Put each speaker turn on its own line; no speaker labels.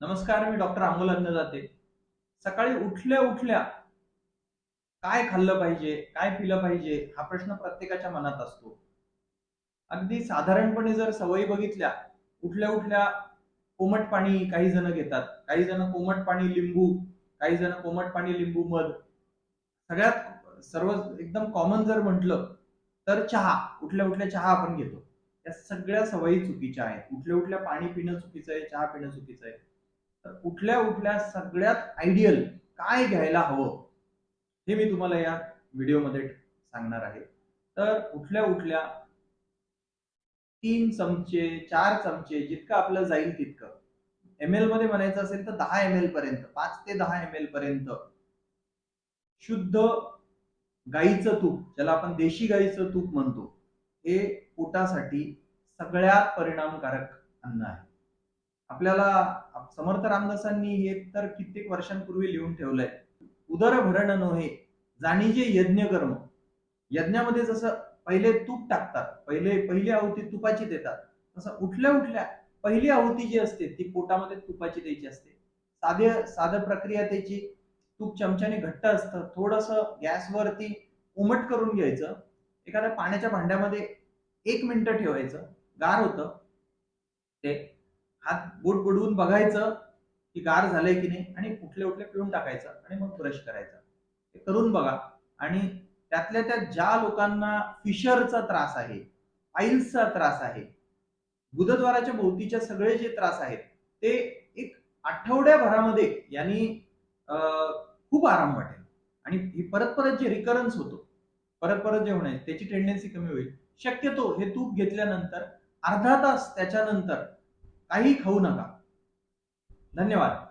नमस्कार मी डॉक्टर अमोल अन्नदाते सकाळी उठल्या उठल्या काय खाल्लं पाहिजे काय पिलं पाहिजे हा प्रश्न प्रत्येकाच्या मनात असतो. अगदी साधारणपणे जर सवयी बघितल्या उठल्या उठल्या कोमट पाणी काही जण घेतात काही जण कोमट पाणी लिंबू काही जण कोमट पाणी लिंबू मध. सगळ्यात सर्व एकदम कॉमन जर म्हटलं तर चहा उठल्या उठल्या चहा आपण घेतो. या सगळ्या सवयी चुकीच्या आहेत. उठल्या उठल्या पाणी पिणं चुकीचं आहे चहा पिणं चुकीचं आहे. तर कुठल्या उठल्या सगळ्यात आयडियल काय घ्यायला हवं हे मी तुम्हाला या व्हिडिओमध्ये सांगणार आहे. तर कुठल्या उठल्या तीन चमचे चार चमचे जितकं आपलं जाईल तितकं. एम एलमध्ये म्हणायचं असेल तर दहा एम एल पर्यंत पाच ते दहा एम एल पर्यंत. शुद्ध गाईचं तूप ज्याला आपण देशी गाईचं तूप म्हणतो हे पोटासाठी सगळ्यात परिणामकारक अन्न आहे. आपल्याला समर्थ रामदासांनी हे तर कित्येक वर्षांपूर्वी लिहून ठेवलंय. उदर भरण नव्हे जाणीजे यज्ञ कर्म यज्ञामध्ये जसं पहिले तूप टाकतात पहिले पहिली आहुती तुपाची देतात तसं उठल्या उठल्या पहिली आहुती जी असते ती पोटामध्ये तुपाची द्यायची असते. साधे साधं प्रक्रिया त्याची तूप चमच्याने घट्ट असतं थोडस गॅसवरती उमट करून घ्यायचं एखाद्या पाण्याच्या भांड्यामध्ये एक मिनिट ठेवायचं गार होतं ते हात बोट बुडवून बघायचं की गार झालंय की नाही आणि कुठले उठले पिळून टाकायचं आणि मग ब्रश करायचं. हे करून बघा. आणि त्यातल्या त्यात ज्या लोकांना फिशरचा त्रास आहे आईल्सचा त्रास आहे गुदद्वाराच्या भोवतीच्या सगळे जे त्रास आहेत ते एक आठवड्याभरामध्ये यांनी अं, खूप आराम वाटेल. आणि ही परत परत जे रिकरन्स होतो परत परत जे होणार त्याची टेंडन्सी कमी होईल. शक्यतो हे तूप घेतल्यानंतर अर्धा तास त्याच्यानंतर काही खाऊ नका. धन्यवाद.